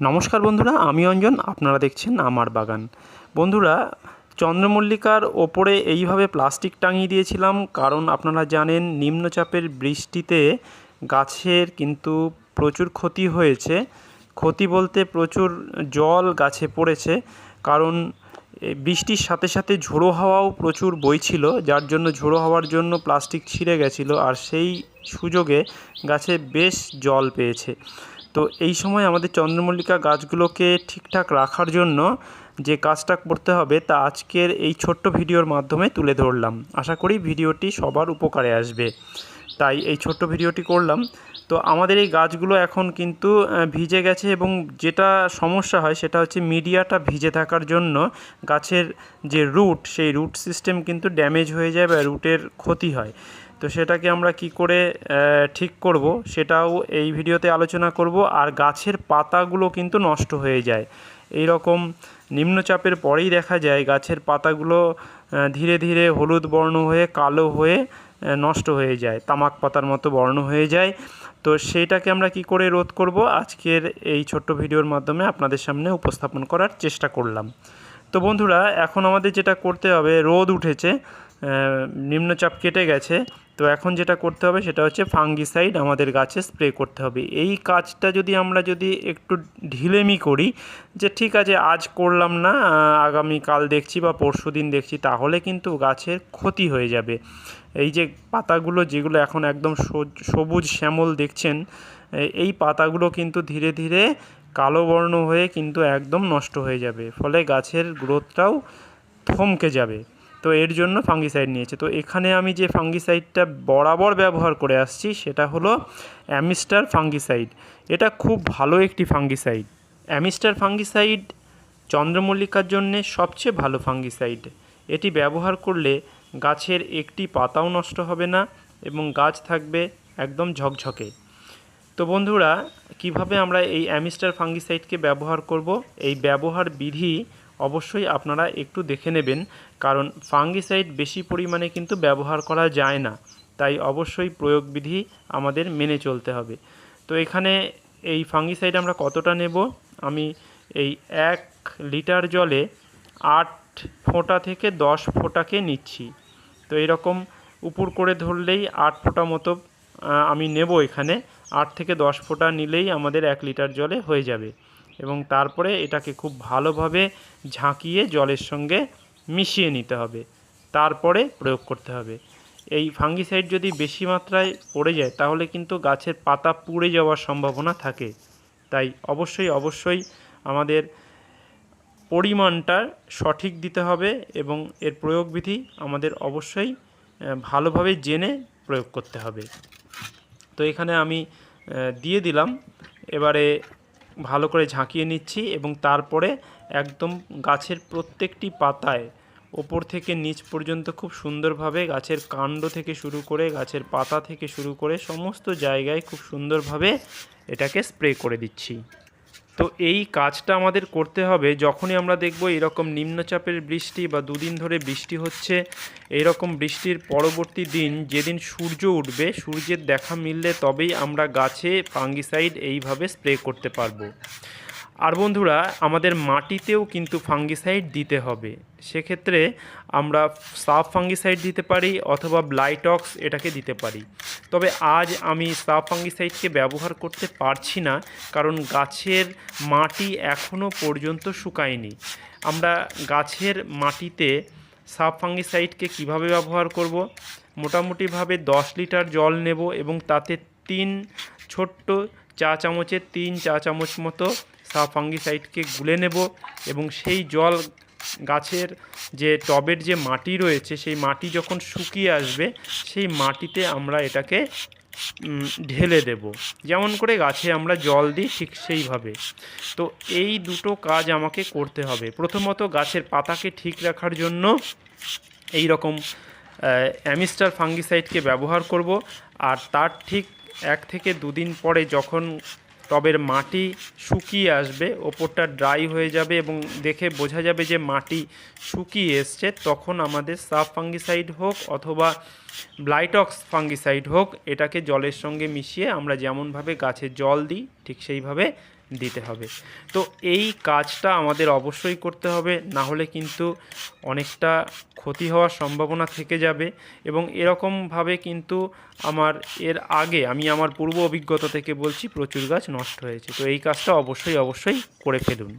নমস্কার বন্ধুরা, আমি অঞ্জন, আপনারা দেখছেন আমার বাগান। বন্ধুরা, চন্দ্রমল্লিকার ওপরে এইভাবে প্লাস্টিক টাঙিয়ে দিয়েছিলাম, কারণ আপনারা জানেন নিম্নচাপের বৃষ্টিতে গাছের কিন্তু প্রচুর ক্ষতি হয়েছে। ক্ষতি বলতে প্রচুর জল গাছে পড়েছে, কারণ বৃষ্টির সাথে সাথে ঝোড়ো হাওয়াও প্রচুর বইছিল, যার জন্য ঝোড়ো হওয়ার জন্য প্লাস্টিক ছিঁড়ে গেছিল, আর সেই সুযোগে গাছে বেশ জল পেয়েছে। তো এই সময় আমাদের চন্দ্রমল্লিকা গাছগুলোকে ঠিকঠাক রাখার জন্য যে কাজটা করতে হবে তা আজকের এই ছোট্ট ভিডিওর মাধ্যমে তুলে ধরলাম। আশা করি ভিডিওটি সবার উপকারে আসবে। তাই এই ছোট্ট ভিডিওটি করলাম। তো আমাদের এই গাছগুলো এখন কিন্তু ভিজে গেছে এবং যেটা সমস্যা হয় সেটা হচ্ছে মিডিয়াটা ভিজে থাকার জন্য গাছের যে রুট, সেই রুট সিস্টেম কিন্তু ড্যামেজ হয়ে যায় বা রুটের ক্ষতি হয়। তো সেটাকে আমরা কি করে ঠিক করব সেটাও এই ভিডিওতে আলোচনা করব। আর গাছের পাতাগুলো কিন্তু নষ্ট হয়ে যায়। এই রকম নিম্নচাপের পরেই দেখা যায় গাছের পাতাগুলো ধীরে ধীরে হলুদ বর্ণ হয়ে কালো হয়ে নষ্ট হয়ে যায়, তামাক পাতার মতো বর্ণ হয়ে যায়। তো সেইটাকে আমরা কি করে রোধ করব? আজকের এই ছোট্ট ভিডিওর মাধ্যমে আপনাদের সামনে উপস্থাপন করার চেষ্টা করলাম। তো বন্ধুরা, এখন আমাদের যেটা করতে হবে, রোদ উঠেছে। নিম্নচাপ কেটে গেছে। তো এখন যেটা করতে হবে সেটা হচ্ছে ফাঙ্গিসাইড আমাদের গাছে স্প্রে করতে হবে। এই কাজটা যদি আমরা যদি একটু ঢিলেমি করি, যে ঠিক আছে, আজ করলাম না আগামী কাল দেখছি বা পরশু দিন দেখছি, তাহলে কিন্তু গাছের ক্ষতি হয়ে যাবে। এই যে পাতাগুলো যেগুলো এখন একদম সবুজ শ্যামল দেখছেন এই পাতাগুলো কিন্তু ধীরে ধীরে কালো বর্ণ হয়ে কিন্তু একদম নষ্ট হয়ে যাবে। ফলে গাছের গ্রোথটাও থমকে যাবে। তো এর জন্য ফাঙ্গিসাইড নিয়েছে। তো এখানে আমি যে ফাঙ্গিসাইডটা বরাবর ব্যবহার করে আসছি, সেটা হলো অ্যামিস্টার ফাঙ্গিসাইড এটা খুব ভালো একটি ফাঙ্গিসাইড অ্যামিস্টার ফাঙ্গিসাইড চন্দ্রমল্লিকার জন্যে সবচেয়ে ভালো ফাঙ্গিসাইড এটি ব্যবহার করলে গাছের একটি পাতাও নষ্ট হবে না এবং গাছ থাকবে একদম ঝকঝকে। তো বন্ধুরা, কীভাবে আমরা এই অ্যামিস্টার ফাঙ্গিসাইডকে ব্যবহার করব? এই ব্যবহার বিধি অবশ্যই আপনারা একটু দেখে নেবেন, কারণ ফাঙ্গিসাইড বেশি পরিমাণে কিন্তু ব্যবহার করা যায় না। তাই অবশ্যই প্রয়োগ বিধি আমাদের মেনে চলতে হবে। তো এখানে এই ফাঙ্গিসাইড আমরা কতটা নেব? আমি এই এক লিটার জলে আট ফোঁটা থেকে দশ ফোঁটাকে নিচ্ছি। তো এরকম উপর করে ধরলেই আট ফোঁটা মতো আমি নেব এখানে। আট থেকে দশ ফোঁটা নিলেই আমাদের এক লিটার জলে হয়ে যাবে। এবং তারপরে এটাকে খুব ভালোভাবে ঝাঁকিয়ে জলের সঙ্গে মিশিয়ে নিতে হবে। তারপরে প্রয়োগ করতে হবে। এই ফাঙ্গিসাইড যদি বেশি মাত্রায় পড়ে যায়, তাহলে কিন্তু গাছের পাতা পুড়ে যাওয়ার সম্ভাবনা থাকে। তাই অবশ্যই অবশ্যই আমাদের পরিমাণটা সঠিক দিতে হবে এবং এর প্রয়োগবিধি আমাদের অবশ্যই ভালোভাবে জেনে প্রয়োগ করতে হবে। তো এখানে আমি দিয়ে দিলাম। এবারে ভালো করে ঝাঁকিয়ে নিচ্ছি এবং তারপরে একদম গাছের প্রত্যেকটি পাতায় ওপর থেকে নিচ পর্যন্ত খুব সুন্দরভাবে গাছের কাণ্ড থেকে শুরু করে, গাছের পাতা থেকে শুরু করে সমস্ত জায়গায় খুব সুন্দরভাবে এটাকে স্প্রে করে দিচ্ছি। তো এই কাজটা আমাদের করতে হবে যখনই আমরা দেখব এরকম নিম্নচাপের বৃষ্টি বা দুদিন ধরে বৃষ্টি হচ্ছে এইরকম বৃষ্টির পরবর্তী দিন যেদিন সূর্য উঠবে, সূর্যের দেখা মিললে তবেই আমরা গাছে ফাঙ্গিসাইড এইভাবে স্প্রে করতে পারব। আর বন্ধুরা, আমাদের মাটিতেও কিন্তু ফাঙ্গিসাইড দিতে হবে। সেক্ষেত্রে আমরা সাফ ফাঙ্গিসাইড দিতে পারি অথবা ব্লাইটক্স এটাকে দিতে পারি। তবে আজ আমি সাফ ফাঙ্গিসাইডকে ব্যবহার করতে পারছি না, কারণ গাছের মাটি এখনও পর্যন্ত শুকায়নি। আমরা গাছের মাটিতে সাব ফাঙ্গিসাইডকে কীভাবে ব্যবহার করব? মোটামুটিভাবে দশ লিটার জল নেব এবং তাতে তিন ছোট্ট চা চামচের তিন চা চামচ মতো সাব ফাঙ্গিসাইডকে গুলে নেব এবং সেই জল গাছের যে টবের যে মাটি রয়েছে, সেই মাটি যখন শুকিয়ে আসবে, সেই মাটিতে আমরা এটাকে ঢেলে দেব। যেমন করে গাছে আমরা জল দিই ঠিক সেইভাবে। তো এই দুটো কাজ আমাকে করতে হবে। প্রথমত গাছের পাতাকে ঠিক রাখার জন্য এই রকম অ্যামিস্টার ফাঙ্গিসাইডকে ব্যবহার করব। আর তার ঠিক এক থেকে দুদিন পরে যখন টবের মাটি শুকিয়ে আসবে, ওপরটা ড্রাই হয়ে যাবে এবং দেখে বোঝা যাবে যে মাটি শুকিয়ে এসছে। তখন আমাদের সাফ ফাঙ্গিসাইড হোক অথবা ব্লাইটক্স ফাঙ্গিসাইড হোক, এটাকে জলের সঙ্গে মিশিয়ে আমরা যেমনভাবে গাছে জল দিই, ঠিক সেইভাবে দিতে হবে। তো এই কাজটা আমাদের অবশ্যই করতে হবে, না হলে কিন্তু অনেকটা ক্ষতি হওয়ার সম্ভাবনা থেকে যাবে এবং এরকমভাবে কিন্তু আমার এর আগে আমি আমার পূর্ব অভিজ্ঞতা থেকে বলছি প্রচুর গাছ নষ্ট হয়েছে। তো এই কাজটা অবশ্যই অবশ্যই করে ফেলুন।